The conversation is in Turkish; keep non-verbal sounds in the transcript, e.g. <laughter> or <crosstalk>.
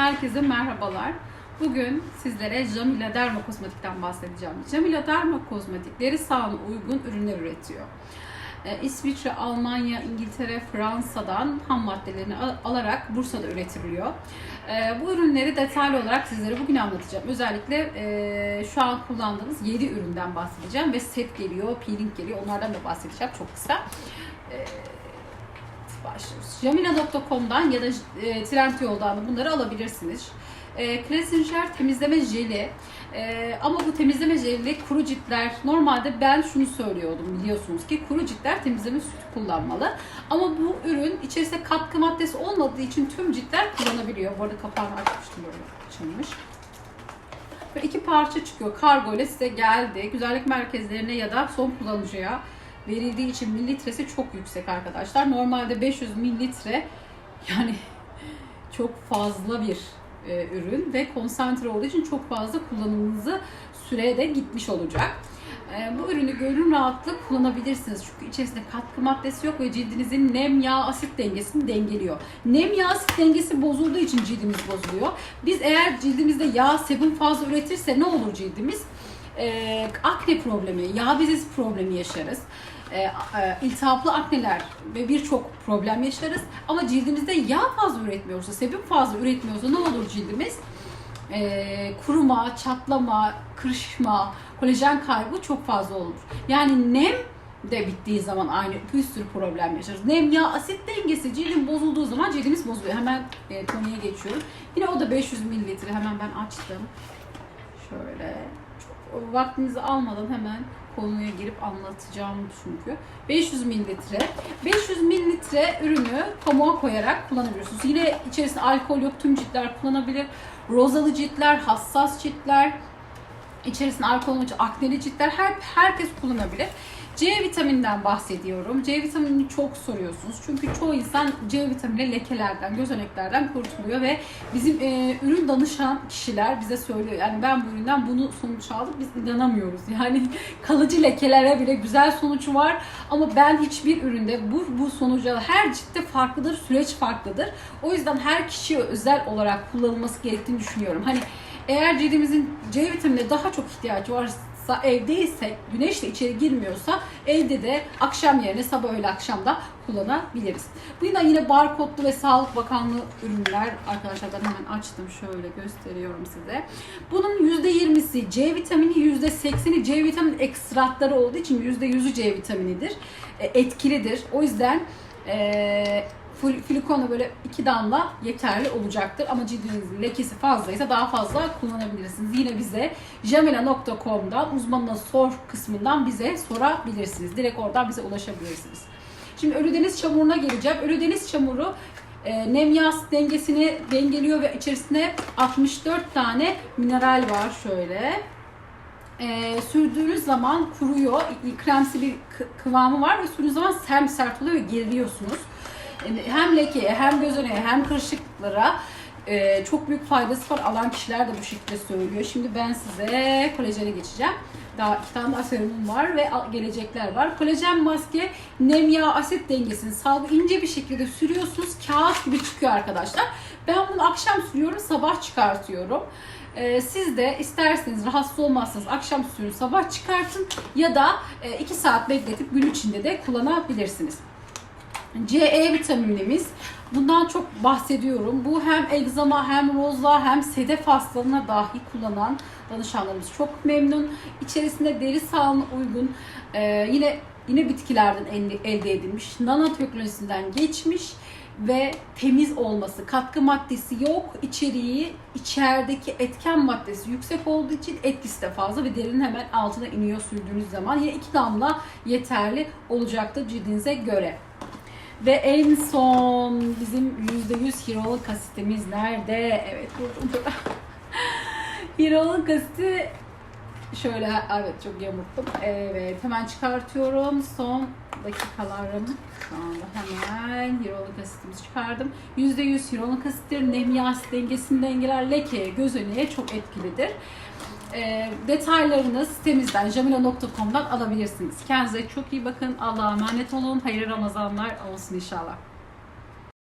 herkese merhabalar. Bugün sizlere Jamila Derma Kozmetik'ten bahsedeceğim. Jamila Derma Kozmetik deri sağlığına uygun ürünler üretiyor. Ee, İsviçre, Almanya, İngiltere, Fransa'dan ham maddelerini al- alarak Bursa'da üretiliyor. Ee, bu ürünleri detaylı olarak sizlere bugün anlatacağım. Özellikle e, şu an kullandığınız 7 üründen bahsedeceğim ve set geliyor, peeling geliyor. Onlardan da bahsedeceğim çok kısa. Ee, başlıyoruz. Jamila.com'dan ya da e, Trendyol'dan da bunları alabilirsiniz. E, Cleanser temizleme jeli. E, ama bu temizleme jeli kuru ciltler normalde ben şunu söylüyordum biliyorsunuz ki kuru ciltler temizleme sütü kullanmalı. Ama bu ürün içerisinde katkı maddesi olmadığı için tüm ciltler kullanabiliyor. Bu arada kapağını açmıştım böyle açılmış. Böyle iki parça çıkıyor. Kargo ile size geldi. Güzellik merkezlerine ya da son kullanıcıya verildiği için mililitresi çok yüksek arkadaşlar. Normalde 500 mililitre yani çok fazla bir e, ürün ve konsantre olduğu için çok fazla kullanımınızı sürede gitmiş olacak. E, bu ürünü gönül rahatlıkla kullanabilirsiniz. Çünkü içerisinde katkı maddesi yok ve cildinizin nem yağ asit dengesini dengeliyor. Nem yağ asit dengesi bozulduğu için cildimiz bozuluyor. Biz eğer cildimizde yağ sebum fazla üretirse ne olur cildimiz? E, akne problemi, yağ bezesi problemi yaşarız. E, e, iltihaplı akneler ve birçok problem yaşarız. Ama cildimizde yağ fazla üretmiyorsa, sebum fazla üretmiyorsa ne olur cildimiz? E, kuruma, çatlama, kırışma, kolajen kaybı çok fazla olur. Yani nem de bittiği zaman aynı bir sürü problem yaşarız. Nem, yağ, asit dengesi cildin bozulduğu zaman cildimiz bozuluyor. Hemen e, konuya geçiyorum. Yine o da 500 mililitre. Hemen ben açtım. Şöyle çok vaktinizi almadan hemen konuya girip anlatacağım çünkü. 500 mililitre. 500 mililitre ürünü pamuğa koyarak kullanabiliyorsunuz. Yine içerisinde alkol yok. Tüm ciltler kullanabilir. Rozalı ciltler, hassas ciltler, içerisinde alkol olmayan akneli ciltler her, herkes kullanabilir. C vitamininden bahsediyorum. C vitaminini çok soruyorsunuz. Çünkü çoğu insan C vitamini lekelerden, gözeneklerden kurtuluyor ve bizim e, ürün danışan kişiler bize söylüyor. Yani ben bu üründen bunu sonuç aldım. Biz inanamıyoruz. Yani <laughs> kalıcı lekelere bile güzel sonucu var. Ama ben hiçbir üründe bu, bu sonuca her ciltte farklıdır. Süreç farklıdır. O yüzden her kişiye özel olarak kullanılması gerektiğini düşünüyorum. Hani eğer cildimizin C vitaminine daha çok ihtiyacı varsa evdeysek, güneş de içeri girmiyorsa evde de akşam yerine sabah öğle akşamda kullanabiliriz. Bu yine yine barkodlu ve Sağlık Bakanlığı ürünler arkadaşlar ben hemen açtım şöyle gösteriyorum size. Bunun %20'si C vitamini, %80'i C vitamini ekstratları olduğu için %100'ü C vitaminidir. E, etkilidir. O yüzden e, Filikonu böyle iki damla yeterli olacaktır. Ama cildinizin lekesi fazlaysa daha fazla kullanabilirsiniz. Yine bize jamila.com'dan uzmanına sor kısmından bize sorabilirsiniz. Direkt oradan bize ulaşabilirsiniz. Şimdi ölü deniz çamuruna geleceğim. Ölü deniz çamuru e, nem yağ dengesini dengeliyor ve içerisinde 64 tane mineral var şöyle. E, sürdüğünüz zaman kuruyor. Kremsi bir kı- kıvamı var ve sürdüğünüz zaman sem sert oluyor ve geriliyorsunuz. Hem lekeye hem gözeneğe hem kırışıklıklara e, çok büyük faydası var. Alan kişiler de bu şekilde söylüyor. Şimdi ben size kolajene geçeceğim. Daha iki tane daha serumum var ve gelecekler var. Kolajen maske nem yağ asit dengesini sağlıklı ince bir şekilde sürüyorsunuz. Kağıt gibi çıkıyor arkadaşlar. Ben bunu akşam sürüyorum, sabah çıkartıyorum. Ee, siz de isterseniz rahatsız olmazsanız akşam sürün, sabah çıkartın ya da 2 saat bekletip gün içinde de kullanabilirsiniz. CE vitaminimiz. Bundan çok bahsediyorum. Bu hem egzama hem rozla hem sedef hastalığına dahi kullanan danışanlarımız çok memnun. İçerisinde deri sağlığına uygun e, yine yine bitkilerden elde, edilmiş, nano teknolojisinden geçmiş ve temiz olması, katkı maddesi yok, içeriği içerideki etken maddesi yüksek olduğu için etkisi de fazla ve derinin hemen altına iniyor sürdüğünüz zaman. Yine iki damla yeterli olacaktır cildinize göre. Ve en son bizim %100 hyaluronik asitimiz nerede? Evet burada. <laughs> hyaluronik asiti şöyle evet çok yamulttum. Evet hemen çıkartıyorum. Son dakikalarım. Şu anda hemen hyaluronik asitimizi çıkardım. %100 hyaluronik asittir. Nem yağ asit dengesini dengeler. Lekeye, gözeneğe çok etkilidir. E, detaylarını sitemizden jamila.com'dan alabilirsiniz. Kendinize çok iyi bakın. Allah'a emanet olun. Hayırlı Ramazanlar olsun inşallah.